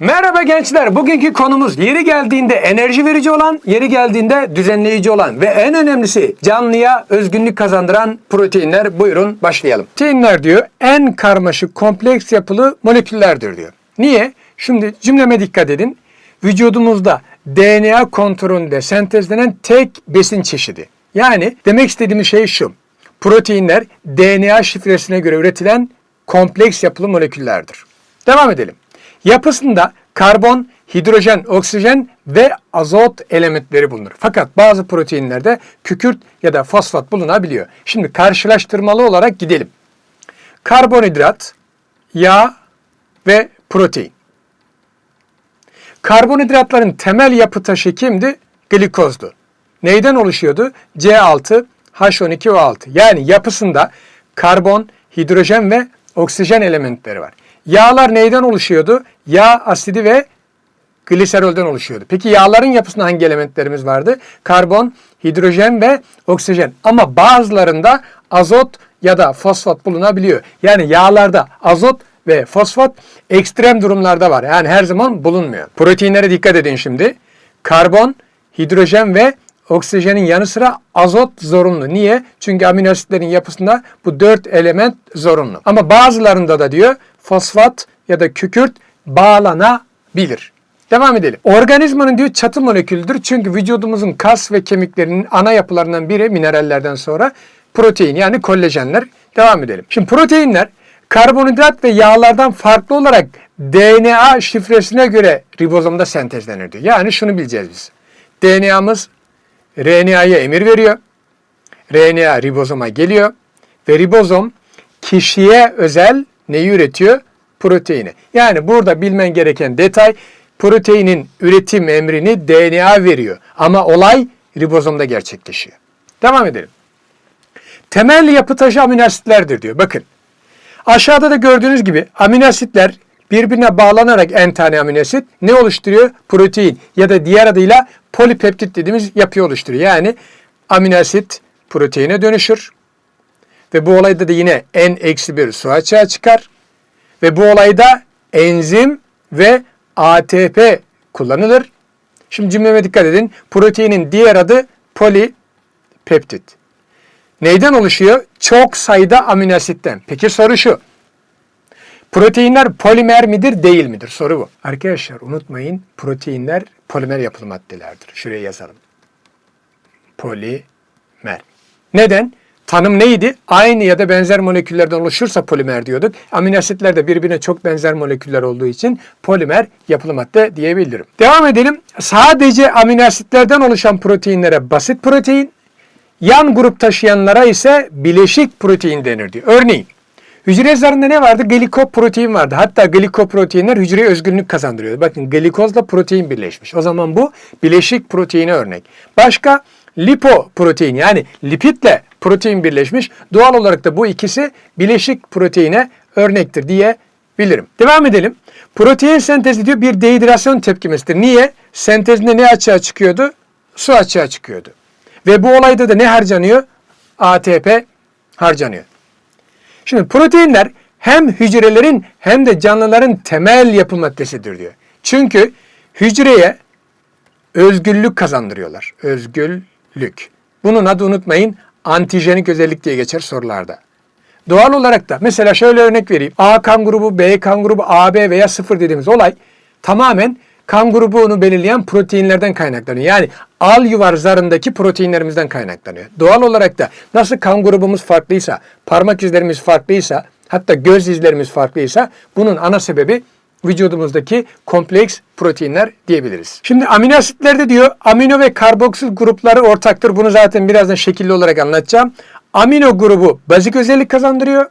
Merhaba gençler. Bugünkü konumuz yeri geldiğinde enerji verici olan, yeri geldiğinde düzenleyici olan ve en önemlisi canlıya özgünlük kazandıran proteinler. Buyurun başlayalım. Proteinler diyor en karmaşık kompleks yapılı moleküllerdir diyor. Niye? Şimdi cümleme dikkat edin. Vücudumuzda DNA kontrolünde sentezlenen tek besin çeşidi. Yani demek istediğim şey şu. Proteinler DNA şifresine göre üretilen kompleks yapılı moleküllerdir. Devam edelim. Yapısında karbon, hidrojen, oksijen ve azot elementleri bulunur. Fakat bazı proteinlerde kükürt ya da fosfat bulunabiliyor. Şimdi karşılaştırmalı olarak gidelim. Karbonhidrat, yağ ve protein. Karbonhidratların temel yapı taşı kimdi? Glikozdu. Neyden oluşuyordu? C6, H12O6. Yani yapısında karbon, hidrojen ve oksijen elementleri var. Yağlar neyden oluşuyordu? Yağ asidi ve gliserolden oluşuyordu. Peki yağların yapısında hangi elementlerimiz vardı? Karbon, hidrojen ve oksijen. Ama bazılarında azot ya da fosfat bulunabiliyor. Yani yağlarda azot ve fosfat ekstrem durumlarda var. Yani her zaman bulunmuyor. Proteinlere dikkat edin şimdi. Karbon, hidrojen ve oksijenin yanı sıra azot zorunlu. Niye? Çünkü amino asitlerin yapısında bu dört element zorunlu. Ama bazılarında da diyor fosfat ya da kükürt bağlanabilir. Devam edelim. Organizmanın diyor çatı molekülüdür. Çünkü vücudumuzun kas ve kemiklerinin ana yapılarından biri minerallerden sonra protein yani kollajenler. Devam edelim. Şimdi proteinler karbonhidrat ve yağlardan farklı olarak DNA şifresine göre ribozomda sentezlenir diyor. Yani şunu bileceğiz biz. DNA'mız RNA'ya emir veriyor. RNA ribozoma geliyor ve ribozom kişiye özel neyi üretiyor? Proteini. Yani burada bilmen gereken detay proteinin üretim emrini DNA veriyor. Ama olay ribozomda gerçekleşiyor. Devam edelim. Temel yapı taşı amino asitlerdir diyor. Bakın. Aşağıda da gördüğünüz gibi amino asitler birbirine bağlanarak en tane amino asit ne oluşturuyor? Protein ya da diğer adıyla polipeptit dediğimiz yapıyı oluşturuyor. Yani amino asit proteine dönüşür. Ve bu olayda da yine en eksi bir su açığa çıkar. Ve bu olayda enzim ve ATP kullanılır. Şimdi cümleme dikkat edin. Proteinin diğer adı polipeptit. Neyden oluşuyor? Çok sayıda amino asitten. Peki soru şu. Proteinler polimer midir, değil midir? Soru bu. Arkadaşlar unutmayın proteinler polimer yapılı maddelerdir. Şuraya yazalım. Polimer. Neden? Tanım neydi? Aynı ya da benzer moleküllerden oluşursa polimer diyorduk. Amino asitler de birbirine çok benzer moleküller olduğu için polimer yapılı madde diyebilirim. Devam edelim. Sadece amino asitlerden oluşan proteinlere basit protein, yan grup taşıyanlara ise bileşik protein denir diyor. Örneğin Hücre zarında ne vardı? Glikoprotein vardı. Hatta glikoproteinler hücreye özgünlük kazandırıyor. Bakın glikozla protein birleşmiş. O zaman bu bileşik proteine örnek. Başka lipoprotein yani lipidle protein birleşmiş. Doğal olarak da bu ikisi bileşik proteine örnektir diye bilirim. Devam edelim. Protein sentezi diyor bir dehidrasyon tepkimesidir. Niye? Sentezinde ne açığa çıkıyordu? Su açığa çıkıyordu. Ve bu olayda da ne harcanıyor? ATP harcanıyor. Şimdi proteinler hem hücrelerin hem de canlıların temel yapı maddesidir diyor. Çünkü hücreye özgürlük kazandırıyorlar. Özgürlük. Bunun adı unutmayın antijenik özellik diye geçer sorularda. Doğal olarak da mesela şöyle örnek vereyim. A kan grubu, B kan grubu, AB veya sıfır dediğimiz olay tamamen kan grubunu belirleyen proteinlerden kaynaklanıyor. Yani al yuvar zarındaki proteinlerimizden kaynaklanıyor. Doğal olarak da nasıl kan grubumuz farklıysa, parmak izlerimiz farklıysa, hatta göz izlerimiz farklıysa bunun ana sebebi vücudumuzdaki kompleks proteinler diyebiliriz. Şimdi amino asitlerde diyor amino ve karboksil grupları ortaktır. Bunu zaten birazdan şekilli olarak anlatacağım. Amino grubu bazik özellik kazandırıyor.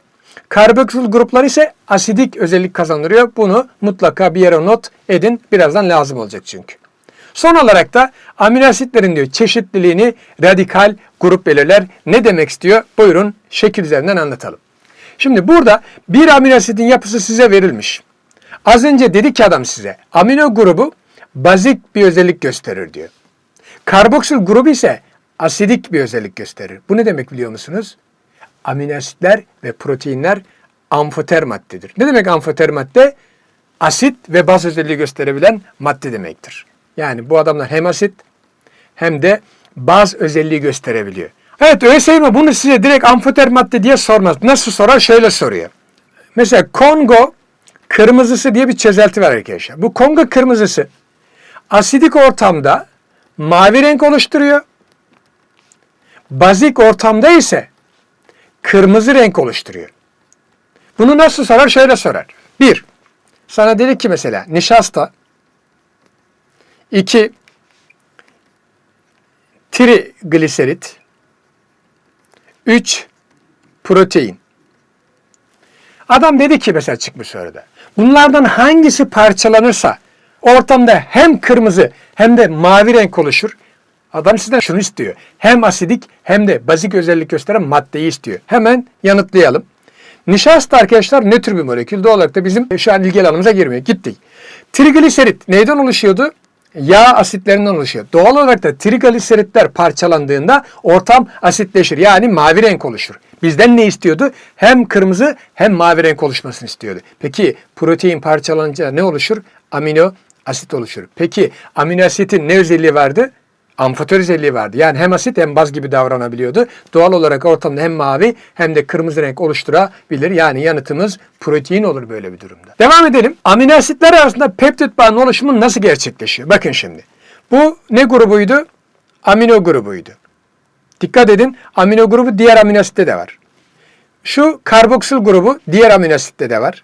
Karboksil gruplar ise asidik özellik kazandırıyor. Bunu mutlaka bir yere not edin. Birazdan lazım olacak çünkü. Son olarak da amino asitlerin diyor çeşitliliğini radikal grup belirler. Ne demek istiyor? Buyurun şekil üzerinden anlatalım. Şimdi burada bir amino asitin yapısı size verilmiş. Az önce dedi ki adam size amino grubu bazik bir özellik gösterir diyor. Karboksil grubu ise asidik bir özellik gösterir. Bu ne demek biliyor musunuz? Amino asitler ve proteinler amfoter maddedir. Ne demek amfoter madde? asit ve baz özelliği gösterebilen madde demektir. Yani bu adamlar hem asit hem de baz özelliği gösterebiliyor. Evet ÖSYM bunu size direkt amfoter madde diye sormaz. Nasıl sorar? Şöyle soruyor. Mesela Kongo kırmızısı diye bir çözelti var arkadaşlar. Bu Kongo kırmızısı asidik ortamda mavi renk oluşturuyor. Bazik ortamda ise kırmızı renk oluşturuyor. Bunu nasıl sorar? Şöyle sorar. Bir, sana dedi ki mesela nişasta. İki, trigliserit. Üç, protein. Adam dedi ki mesela çıkmış soruda. Bunlardan hangisi parçalanırsa ortamda hem kırmızı hem de mavi renk oluşur. Adam sizden şunu istiyor. Hem asidik hem de bazik özellik gösteren maddeyi istiyor. Hemen yanıtlayalım. Nişasta arkadaşlar nötr bir molekül. Doğal olarak da bizim şu an ilgi alanımıza girmiyor. Gittik. Trigliserit neyden oluşuyordu? Yağ asitlerinden oluşuyor. Doğal olarak da trigliseritler parçalandığında ortam asitleşir. Yani mavi renk oluşur. Bizden ne istiyordu? Hem kırmızı hem mavi renk oluşmasını istiyordu. Peki protein parçalanınca ne oluşur? Amino asit oluşur. Peki amino asitin ne özelliği vardı? amfatör özelliği vardı. Yani hem asit hem baz gibi davranabiliyordu. Doğal olarak ortamda hem mavi hem de kırmızı renk oluşturabilir. Yani yanıtımız protein olur böyle bir durumda. Devam edelim. Amino asitler arasında peptit bağının oluşumu nasıl gerçekleşiyor? Bakın şimdi. Bu ne grubuydu? Amino grubuydu. Dikkat edin amino grubu diğer amino asitte de var. Şu karboksil grubu diğer amino asitte de var.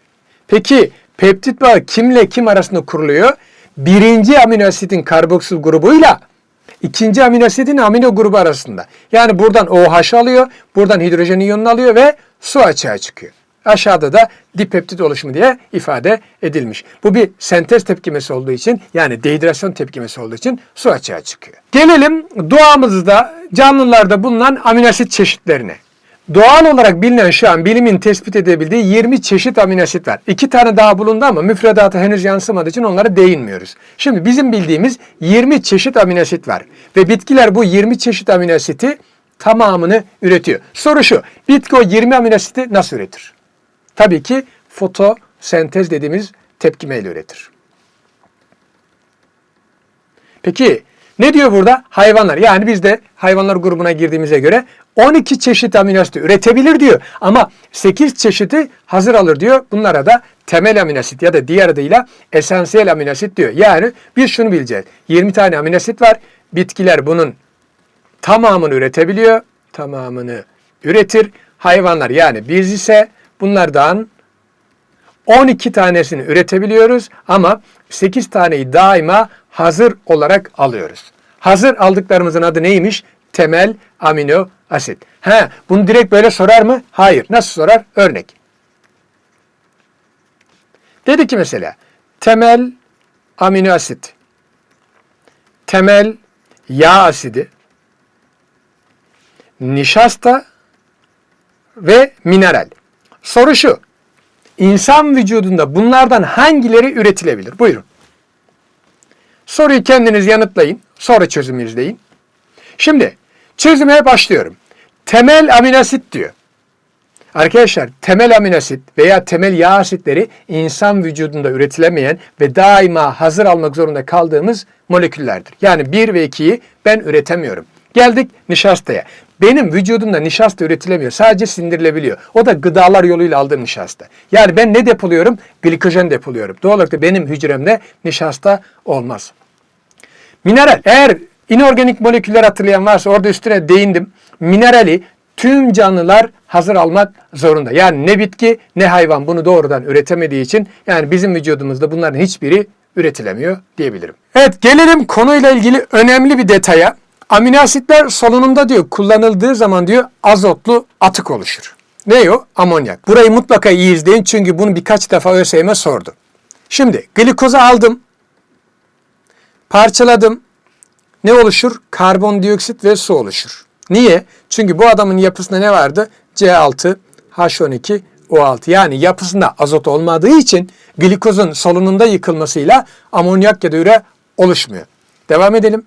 Peki peptit bağı kimle kim arasında kuruluyor? Birinci amino asitin karboksil grubuyla ikinci amino asidin amino grubu arasında. Yani buradan OH alıyor, buradan hidrojen iyonunu alıyor ve su açığa çıkıyor. Aşağıda da dipeptit oluşumu diye ifade edilmiş. Bu bir sentez tepkimesi olduğu için yani dehidrasyon tepkimesi olduğu için su açığa çıkıyor. Gelelim doğamızda canlılarda bulunan amino asit çeşitlerine. Doğal olarak bilinen şu an bilimin tespit edebildiği 20 çeşit aminoasit var. İki tane daha bulundu ama müfredata henüz yansımadığı için onlara değinmiyoruz. Şimdi bizim bildiğimiz 20 çeşit aminoasit var. Ve bitkiler bu 20 çeşit aminoasiti tamamını üretiyor. Soru şu, bitki o 20 aminoasiti nasıl üretir? Tabii ki fotosentez dediğimiz tepkimeyle üretir. Peki ne diyor burada? Hayvanlar. Yani biz de hayvanlar grubuna girdiğimize göre 12 çeşit amino asit üretebilir diyor. Ama 8 çeşidi hazır alır diyor. Bunlara da temel amino asit ya da diğer adıyla esansiyel amino asit diyor. Yani biz şunu bileceğiz. 20 tane amino asit var. Bitkiler bunun tamamını üretebiliyor. Tamamını üretir. Hayvanlar yani biz ise bunlardan 12 tanesini üretebiliyoruz ama 8 taneyi daima hazır olarak alıyoruz. Hazır aldıklarımızın adı neymiş? Temel amino asit. He, bunu direkt böyle sorar mı? Hayır. Nasıl sorar? Örnek. Dedi ki mesela temel amino asit, temel yağ asidi, nişasta ve mineral. Soru şu. İnsan vücudunda bunlardan hangileri üretilebilir? Buyurun. Soruyu kendiniz yanıtlayın. Sonra çözümü izleyin. Şimdi çözüme başlıyorum. Temel aminoasit diyor. Arkadaşlar temel aminoasit veya temel yağ asitleri insan vücudunda üretilemeyen ve daima hazır almak zorunda kaldığımız moleküllerdir. Yani 1 ve 2'yi ben üretemiyorum. Geldik nişastaya. Benim vücudumda nişasta üretilemiyor. Sadece sindirilebiliyor. O da gıdalar yoluyla aldığım nişasta. Yani ben ne depoluyorum? Glikojen depoluyorum. Doğal olarak da benim hücremde nişasta olmaz. Mineral. Eğer inorganik moleküller hatırlayan varsa orada üstüne değindim. Minerali tüm canlılar hazır almak zorunda. Yani ne bitki ne hayvan bunu doğrudan üretemediği için yani bizim vücudumuzda bunların hiçbiri üretilemiyor diyebilirim. Evet gelelim konuyla ilgili önemli bir detaya. Amino asitler solunumda diyor kullanıldığı zaman diyor azotlu atık oluşur. Ne o? Amonyak. Burayı mutlaka iyi izleyin çünkü bunu birkaç defa ÖSYM sordu. Şimdi glikozu aldım. Parçaladım. Ne oluşur? Karbondioksit ve su oluşur. Niye? Çünkü bu adamın yapısında ne vardı? C6, H12, O6. Yani yapısında azot olmadığı için glikozun solunumda yıkılmasıyla amonyak ya da üre oluşmuyor. Devam edelim.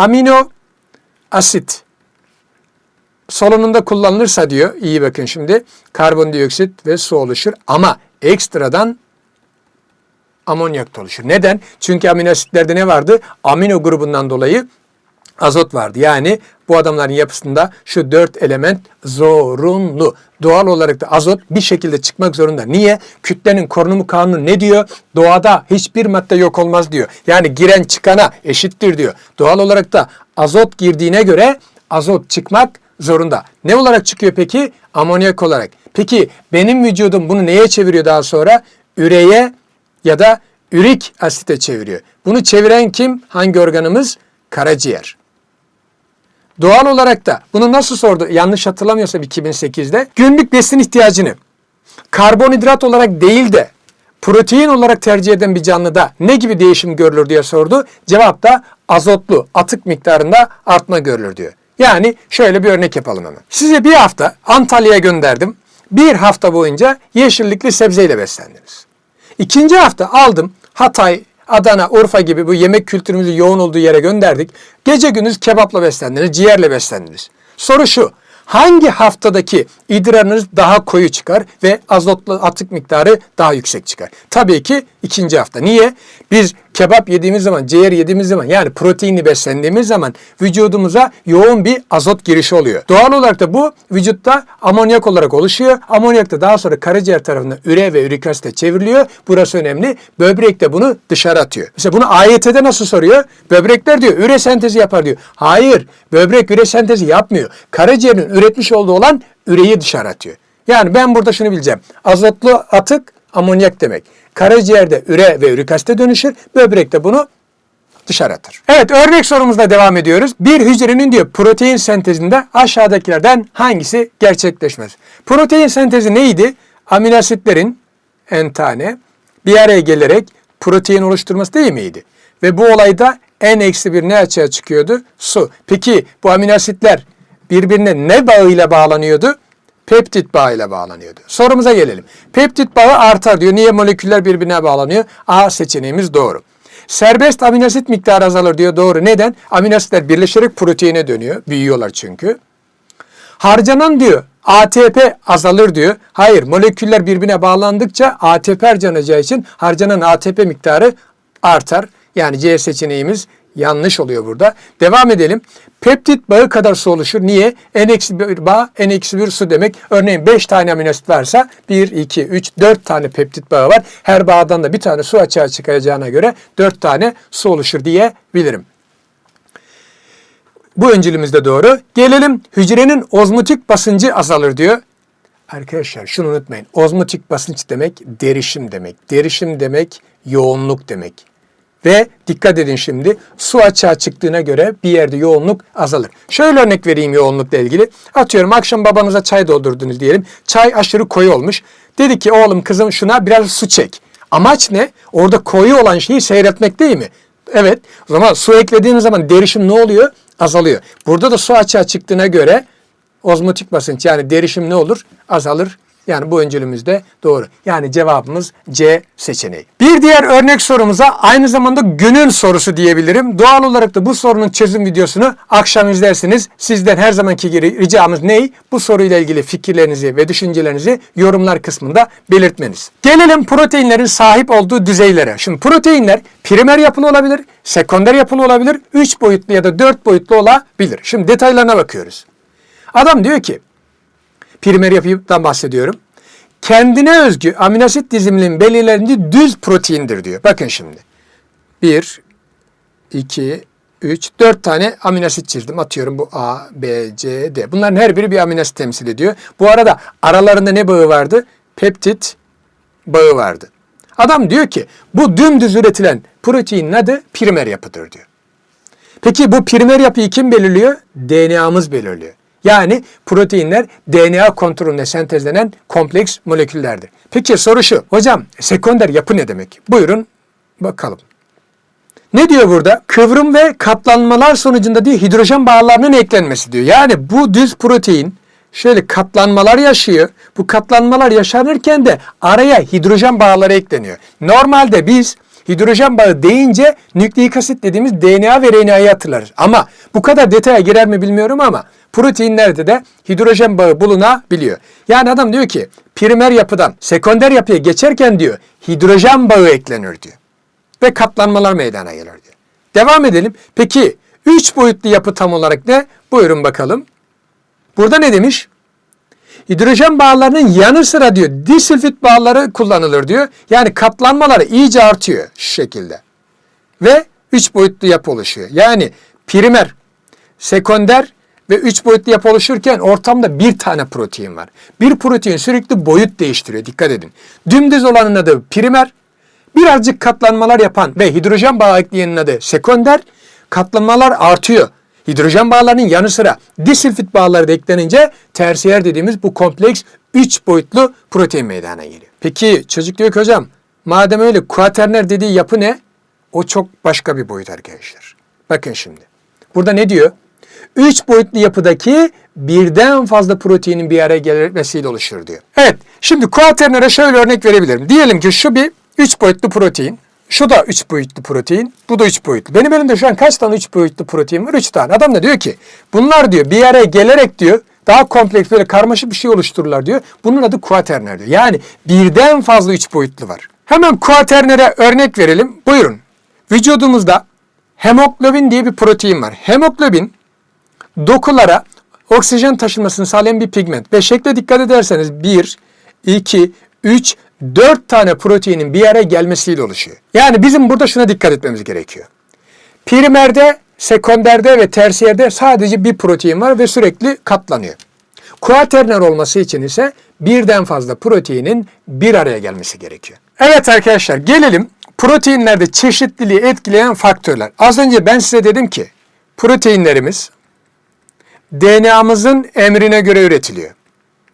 Amino asit solunumda kullanılırsa diyor, iyi bakın şimdi, karbondioksit ve su oluşur ama ekstradan amonyakta oluşur. Neden? Çünkü amino asitlerde ne vardı? Amino grubundan dolayı azot vardı. Yani bu adamların yapısında şu dört element zorunlu. Doğal olarak da azot bir şekilde çıkmak zorunda. Niye? Kütlenin korunumu kanunu ne diyor? Doğada hiçbir madde yok olmaz diyor. Yani giren çıkana eşittir diyor. Doğal olarak da azot girdiğine göre azot çıkmak zorunda. Ne olarak çıkıyor peki? Amonyak olarak. Peki benim vücudum bunu neye çeviriyor daha sonra? Üreye ya da ürik asite çeviriyor. Bunu çeviren kim? Hangi organımız? Karaciğer. Doğal olarak da bunu nasıl sordu? Yanlış hatırlamıyorsam 2008'de günlük besin ihtiyacını karbonhidrat olarak değil de protein olarak tercih eden bir canlıda ne gibi değişim görülür diye sordu. Cevap da azotlu atık miktarında artma görülür diyor. Yani şöyle bir örnek yapalım hemen. Size bir hafta Antalya'ya gönderdim. Bir hafta boyunca yeşillikli sebzeyle beslendiniz. İkinci hafta aldım Hatay, Adana, Urfa gibi bu yemek kültürümüzün yoğun olduğu yere gönderdik. Gece gündüz kebapla beslendiniz, ciğerle beslendiniz. Soru şu, hangi haftadaki idrarınız daha koyu çıkar ve azotlu atık miktarı daha yüksek çıkar? Tabii ki ikinci hafta. Niye? Biz kebap yediğimiz zaman, ciğer yediğimiz zaman yani proteinli beslendiğimiz zaman vücudumuza yoğun bir azot girişi oluyor. Doğal olarak da bu vücutta amonyak olarak oluşuyor. Amonyak da daha sonra karaciğer tarafından üre ve ürik asite çevriliyor. Burası önemli. Böbrek de bunu dışarı atıyor. Mesela bunu AYT'de nasıl soruyor? Böbrekler diyor üre sentezi yapar diyor. Hayır. Böbrek üre sentezi yapmıyor. Karaciğerin üretmiş olduğu olan üreyi dışarı atıyor. Yani ben burada şunu bileceğim. Azotlu atık amonyak demek. Karaciğerde üre ve ürik asite dönüşür. Böbrek de bunu dışarı atır. Evet örnek sorumuzla devam ediyoruz. Bir hücrenin diyor protein sentezinde aşağıdakilerden hangisi gerçekleşmez? Protein sentezi neydi? Amino asitlerin en tane bir araya gelerek protein oluşturması değil miydi? Ve bu olayda en eksi bir ne açığa çıkıyordu? Su. Peki bu amino asitler birbirine ne bağıyla bağlanıyordu? Peptit bağıyla bağlanıyordu. Sorumuza gelelim. Peptit bağı artar diyor. Niye moleküller birbirine bağlanıyor? A seçeneğimiz doğru. Serbest aminoasit miktarı azalır diyor. Doğru. Neden? Aminoasitler birleşerek proteine dönüyor. Büyüyorlar çünkü. Harcanan diyor ATP azalır diyor. Hayır moleküller birbirine bağlandıkça ATP harcanacağı için harcanan ATP miktarı artar. Yani C seçeneğimiz yanlış oluyor burada. Devam edelim. Peptit bağı kadar su oluşur. Niye? N-1 bağ, N-1 su demek. Örneğin 5 tane aminoasit varsa 1, 2, 3, 4 tane peptit bağı var. Her bağdan da bir tane su açığa çıkacağına göre 4 tane su oluşur diyebilirim. Bu öncülümüz de doğru. Gelelim hücrenin ozmotik basıncı azalır diyor. Arkadaşlar şunu unutmayın. Ozmotik basınç demek derişim demek. Derişim demek yoğunluk demek. Ve dikkat edin şimdi su açığa çıktığına göre bir yerde yoğunluk azalır. Şöyle örnek vereyim yoğunlukla ilgili. Atıyorum akşam babanıza çay doldurdunuz diyelim. Çay aşırı koyu olmuş. Dedi ki oğlum kızım şuna biraz su çek. Amaç ne? Orada koyu olan şeyi seyretmek değil mi? Evet. O zaman su eklediğiniz zaman derişim ne oluyor? Azalıyor. Burada da su açığa çıktığına göre ozmotik basınç yani derişim ne olur? Azalır. Yani bu öncülümüz de doğru. Yani cevabımız C seçeneği. Bir diğer örnek sorumuza aynı zamanda günün sorusu diyebilirim. Doğal olarak da bu sorunun çözüm videosunu akşam izlersiniz. Sizden her zamanki gibi ricamız ney? Bu soruyla ilgili fikirlerinizi ve düşüncelerinizi yorumlar kısmında belirtmeniz. Gelelim proteinlerin sahip olduğu düzeylere. Şimdi proteinler primer yapılı olabilir, sekonder yapılı olabilir, 3 boyutlu ya da 4 boyutlu olabilir. Şimdi detaylarına bakıyoruz. Adam diyor ki primer yapıdan bahsediyorum. Kendine özgü aminoasit diziminin belirlendiği düz proteindir diyor. Bakın şimdi. 1, 2, 3, 4 tane aminoasit çizdim. Atıyorum bu A, B, C, D. Bunların her biri bir aminoasit temsil ediyor. Bu arada aralarında ne bağı vardı? Peptit bağı vardı. Adam diyor ki bu dümdüz üretilen proteinin adı primer yapıdır diyor. Peki bu primer yapıyı kim belirliyor? DNA'mız belirliyor. Yani proteinler DNA kontrolünde sentezlenen kompleks moleküllerdir. Peki soru şu. Hocam sekonder yapı ne demek? Buyurun bakalım. Ne diyor burada? Kıvrım ve katlanmalar sonucunda diye hidrojen bağlarının eklenmesi diyor. Yani bu düz protein şöyle katlanmalar yaşıyor. Bu katlanmalar yaşanırken de araya hidrojen bağları ekleniyor. Normalde biz Hidrojen bağı deyince nükleik asit dediğimiz DNA ve RNA'yı hatırlarız. Ama bu kadar detaya girer mi bilmiyorum ama proteinlerde de hidrojen bağı bulunabiliyor. Yani adam diyor ki primer yapıdan sekonder yapıya geçerken diyor hidrojen bağı eklenir diyor. Ve katlanmalar meydana gelir diyor. Devam edelim. Peki 3 boyutlu yapı tam olarak ne? Buyurun bakalım. Burada ne demiş? Hidrojen bağlarının yanı sıra diyor disülfit bağları kullanılır diyor. Yani katlanmaları iyice artıyor şu şekilde. Ve 3 boyutlu yapı oluşuyor. Yani primer, sekonder ve 3 boyutlu yapı oluşurken ortamda bir tane protein var. Bir protein sürekli boyut değiştiriyor. Dikkat edin. Dümdüz olanın adı primer, birazcık katlanmalar yapan ve hidrojen bağı ekleyenin adı sekonder. Katlanmalar artıyor. Hidrojen bağlarının yanı sıra disülfit bağları da eklenince tersiyer dediğimiz bu kompleks 3 boyutlu protein meydana geliyor. Peki çocuk diyor ki hocam madem öyle kuaterner dediği yapı ne? O çok başka bir boyut arkadaşlar. Bakın şimdi. Burada ne diyor? 3 boyutlu yapıdaki birden fazla proteinin bir araya gelmesiyle oluşur diyor. Evet, şimdi kuaternere şöyle örnek verebilirim. Diyelim ki şu bir 3 boyutlu protein. Şu da 3 boyutlu protein. Bu da 3 boyutlu. Benim elimde şu an kaç tane 3 boyutlu protein var? 3 tane. Adam da diyor ki bunlar diyor bir araya gelerek diyor daha kompleks böyle karmaşık bir şey oluştururlar diyor. Bunun adı kuaterner diyor. Yani birden fazla 3 boyutlu var. Hemen kuaternere örnek verelim. Buyurun. Vücudumuzda hemoglobin diye bir protein var. Hemoglobin dokulara oksijen taşınmasını sağlayan bir pigment. Ve şekle dikkat ederseniz 1, 2, 3, 4 tane proteinin bir araya gelmesiyle oluşuyor. Yani bizim burada şuna dikkat etmemiz gerekiyor. Primerde, sekonderde ve tersiyerde sadece bir protein var ve sürekli katlanıyor. Kuaterner olması için ise birden fazla proteinin bir araya gelmesi gerekiyor. Evet arkadaşlar gelelim proteinlerde çeşitliliği etkileyen faktörler. Az önce ben size dedim ki proteinlerimiz DNA'mızın emrine göre üretiliyor.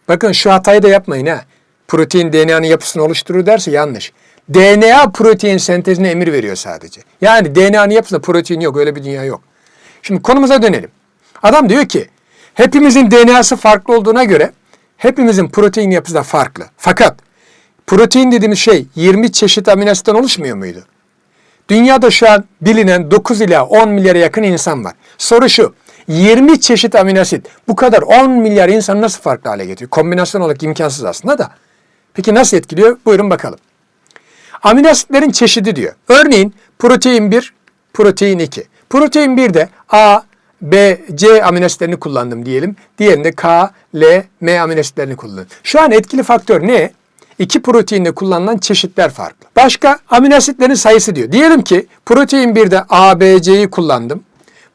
Bakın şu hatayı da yapmayın ha. Protein DNA'nın yapısını oluşturur derse yanlış. DNA protein sentezine emir veriyor sadece. Yani DNA'nın yapısında protein yok. Öyle bir dünya yok. Şimdi konumuza dönelim. Adam diyor ki hepimizin DNA'sı farklı olduğuna göre hepimizin protein yapısı da farklı. Fakat protein dediğimiz şey 20 çeşit amino asitten oluşmuyor muydu? Dünyada şu an bilinen 9 ila 10 milyara yakın insan var. Soru şu. 20 çeşit amino asit bu kadar 10 milyar insanı nasıl farklı hale getiriyor? Kombinasyon olarak imkansız aslında da. Peki nasıl etkiliyor? Buyurun bakalım. Amino asitlerin çeşidi diyor. Örneğin protein 1, protein 2. Protein 1'de A, B, C amino asitlerini kullandım diyelim. Diğerinde K, L, M amino asitlerini kullandım. Şu an etkili faktör ne? İki proteinde kullanılan çeşitler farklı. Başka amino asitlerin sayısı diyor. Diyelim ki protein 1'de A, B, C'yi kullandım.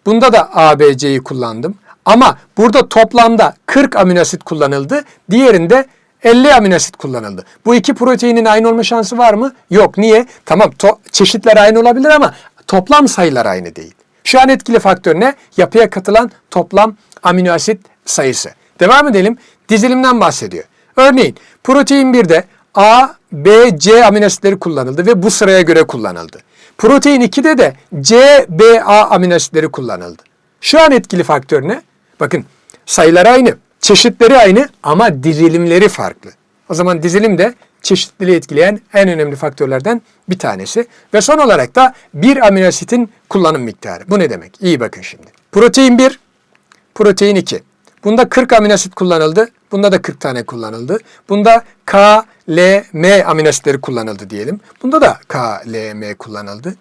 Bunda da A, B, C'yi kullandım. Ama burada toplamda 40 amino asit kullanıldı. Diğerinde 50 amino asit kullanıldı. Bu iki proteinin aynı olma şansı var mı? Yok. Niye? Tamam çeşitler aynı olabilir ama toplam sayılar aynı değil. Şu an etkili faktör ne? Yapıya katılan toplam amino asit sayısı. Devam edelim. Dizilimden bahsediyor. Örneğin protein 1'de A, B, C amino asitleri kullanıldı ve bu sıraya göre kullanıldı. Protein 2'de de C, B, A amino asitleri kullanıldı. Şu an etkili faktör ne? Bakın sayılar aynı, çeşitleri aynı ama dizilimleri farklı. O zaman dizilim de çeşitliliği etkileyen en önemli faktörlerden bir tanesi. Ve son olarak da bir amino asitin kullanım miktarı. Bu ne demek? İyi bakın şimdi. Protein 1, protein 2. Bunda 40 amino asit kullanıldı. Bunda da 40 tane kullanıldı. Bunda K, L, M amino asitleri kullanıldı diyelim. Bunda da K, L, M kullanıldı.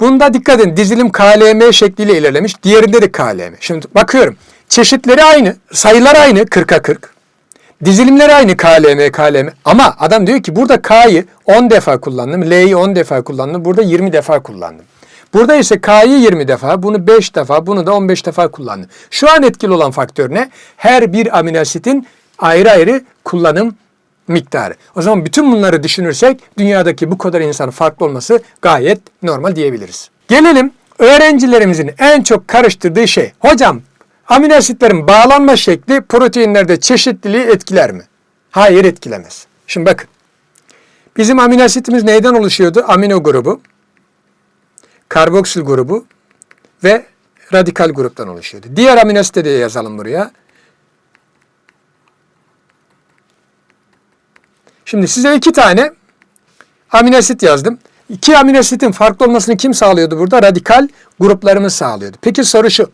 Bunda dikkat edin dizilim K, L, M şekliyle ilerlemiş. Diğerinde de K, L, M. Şimdi bakıyorum. Çeşitleri aynı. Sayılar aynı 40'a 40. Dizilimleri aynı K, L, M, K, L, M. Ama adam diyor ki burada K'yı 10 defa kullandım. L'yi 10 defa kullandım. Burada 20 defa kullandım. Burada ise K'yı 20 defa, bunu 5 defa, bunu da 15 defa kullandım. Şu an etkili olan faktör ne? Her bir amino asitin ayrı ayrı kullanım miktarı. O zaman bütün bunları düşünürsek dünyadaki bu kadar insanın farklı olması gayet normal diyebiliriz. Gelelim öğrencilerimizin en çok karıştırdığı şey. Hocam amino asitlerin bağlanma şekli proteinlerde çeşitliliği etkiler mi? Hayır etkilemez. Şimdi bakın. Bizim amino asitimiz neyden oluşuyordu? Amino grubu karboksil grubu ve radikal gruptan oluşuyordu. Diğer amino asiti de yazalım buraya. Şimdi size iki tane amino asit yazdım. İki amino asitin farklı olmasını kim sağlıyordu burada? Radikal gruplarımız sağlıyordu. Peki soru şu.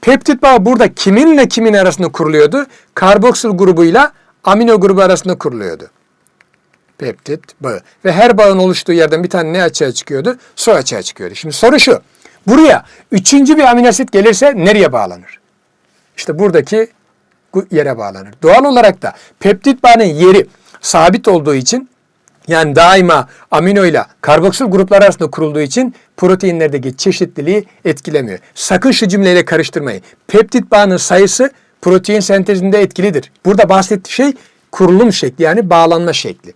Peptit bağı burada kiminle kimin arasında kuruluyordu? Karboksil grubuyla amino grubu arasında kuruluyordu. Peptit bağı. Ve her bağın oluştuğu yerden bir tane ne açığa çıkıyordu? Su açığa çıkıyordu. Şimdi soru şu. Buraya üçüncü bir amino asit gelirse nereye bağlanır? İşte buradaki bu yere bağlanır. Doğal olarak da peptit bağının yeri sabit olduğu için yani daima amino ile karboksil gruplar arasında kurulduğu için proteinlerdeki çeşitliliği etkilemiyor. Sakın şu cümleyle karıştırmayın. Peptit bağının sayısı protein sentezinde etkilidir. Burada bahsettiği şey kurulum şekli yani bağlanma şekli.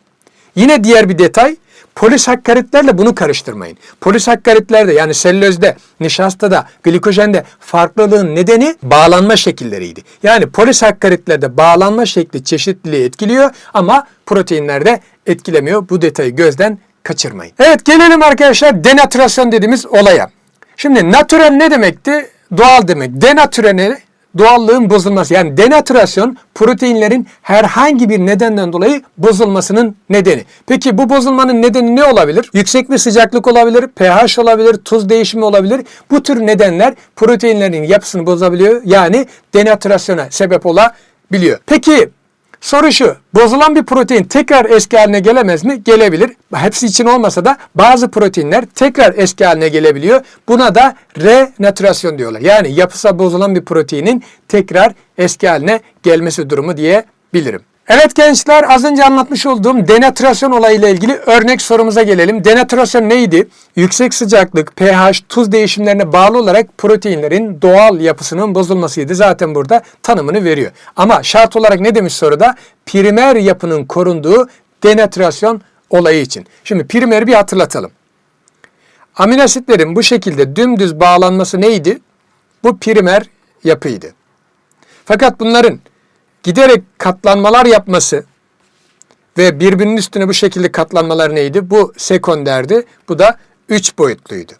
Yine diğer bir detay polisakkaritlerle bunu karıştırmayın. Polisakaritlerde yani sellözde, nişastada, glikojende farklılığın nedeni bağlanma şekilleriydi. Yani polisakkaritlerde bağlanma şekli çeşitliliği etkiliyor ama proteinlerde etkilemiyor. Bu detayı gözden kaçırmayın. Evet gelelim arkadaşlar denatürasyon dediğimiz olaya. Şimdi natürel ne demekti? Doğal demek. Denatüre ne? doğallığın bozulması. Yani denatürasyon proteinlerin herhangi bir nedenden dolayı bozulmasının nedeni. Peki bu bozulmanın nedeni ne olabilir? Yüksek bir sıcaklık olabilir, pH olabilir, tuz değişimi olabilir. Bu tür nedenler proteinlerin yapısını bozabiliyor. Yani denatürasyona sebep olabiliyor. Peki Soru şu, bozulan bir protein tekrar eski haline gelemez mi? Gelebilir. Hepsi için olmasa da bazı proteinler tekrar eski haline gelebiliyor. Buna da renatürasyon diyorlar. Yani yapısa bozulan bir proteinin tekrar eski haline gelmesi durumu diyebilirim. Evet gençler az önce anlatmış olduğum denatürasyon olayıyla ilgili örnek sorumuza gelelim. Denatürasyon neydi? Yüksek sıcaklık, pH, tuz değişimlerine bağlı olarak proteinlerin doğal yapısının bozulmasıydı. Zaten burada tanımını veriyor. Ama şart olarak ne demiş soruda? Primer yapının korunduğu denatürasyon olayı için. Şimdi primeri bir hatırlatalım. Amino asitlerin bu şekilde dümdüz bağlanması neydi? Bu primer yapıydı. Fakat bunların giderek katlanmalar yapması ve birbirinin üstüne bu şekilde katlanmalar neydi? Bu sekonderdi. Bu da üç boyutluydu.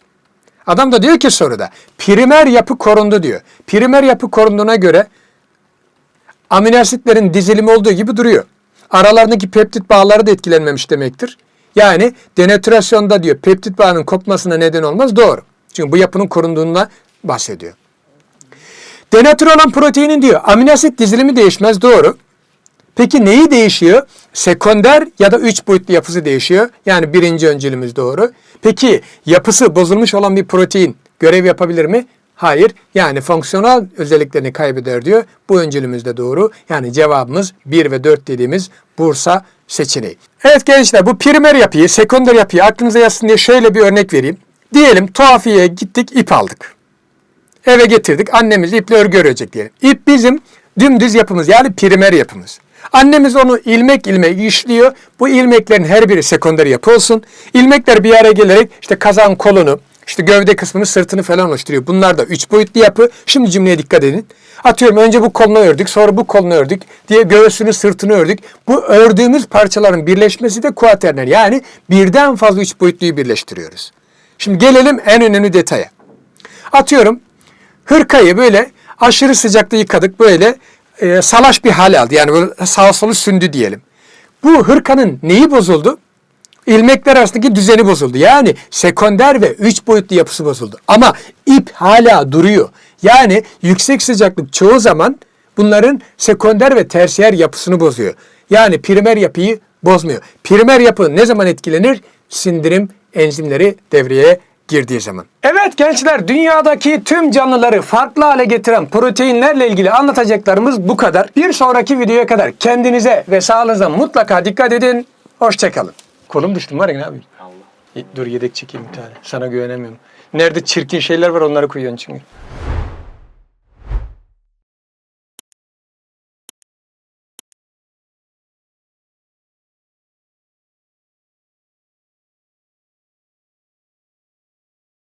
Adam da diyor ki soruda primer yapı korundu diyor. Primer yapı korunduğuna göre amino asitlerin dizilimi olduğu gibi duruyor. Aralarındaki peptit bağları da etkilenmemiş demektir. Yani denatürasyonda diyor peptit bağının kopmasına neden olmaz. Doğru. Çünkü bu yapının korunduğuna bahsediyor. Denatür olan proteinin diyor amino asit dizilimi değişmez doğru. Peki neyi değişiyor? Sekonder ya da üç boyutlu yapısı değişiyor. Yani birinci öncülümüz doğru. Peki yapısı bozulmuş olan bir protein görev yapabilir mi? Hayır. Yani fonksiyonel özelliklerini kaybeder diyor. Bu öncülümüz de doğru. Yani cevabımız 1 ve 4 dediğimiz Bursa seçeneği. Evet gençler bu primer yapıyı, sekonder yapıyı aklınıza yazsın diye şöyle bir örnek vereyim. Diyelim tuhafiyeye gittik ip aldık. Eve getirdik. Annemiz iple örgü örecek diyelim. İp bizim dümdüz yapımız yani primer yapımız. Annemiz onu ilmek ilmek işliyor. Bu ilmeklerin her biri sekonder yapı olsun. İlmekler bir araya gelerek işte kazan kolunu, işte gövde kısmını, sırtını falan oluşturuyor. Bunlar da üç boyutlu yapı. Şimdi cümleye dikkat edin. Atıyorum önce bu kolunu ördük, sonra bu kolunu ördük diye göğsünü, sırtını ördük. Bu ördüğümüz parçaların birleşmesi de kuaterner. Yani birden fazla üç boyutluyu birleştiriyoruz. Şimdi gelelim en önemli detaya. Atıyorum hırkayı böyle aşırı sıcakta yıkadık böyle e, salaş bir hal aldı. Yani böyle sağ solu sündü diyelim. Bu hırkanın neyi bozuldu? İlmekler arasındaki düzeni bozuldu. Yani sekonder ve üç boyutlu yapısı bozuldu. Ama ip hala duruyor. Yani yüksek sıcaklık çoğu zaman bunların sekonder ve tersiyer yapısını bozuyor. Yani primer yapıyı bozmuyor. Primer yapı ne zaman etkilenir? Sindirim enzimleri devreye girdiği zaman. Evet gençler dünyadaki tüm canlıları farklı hale getiren proteinlerle ilgili anlatacaklarımız bu kadar. Bir sonraki videoya kadar kendinize ve sağlığınıza mutlaka dikkat edin. Hoşçakalın. Kolum düştüm var ya ne yapayım? Allah. Dur yedek çekeyim bir tane. Sana güvenemiyorum. Nerede çirkin şeyler var onları koyuyorsun çünkü.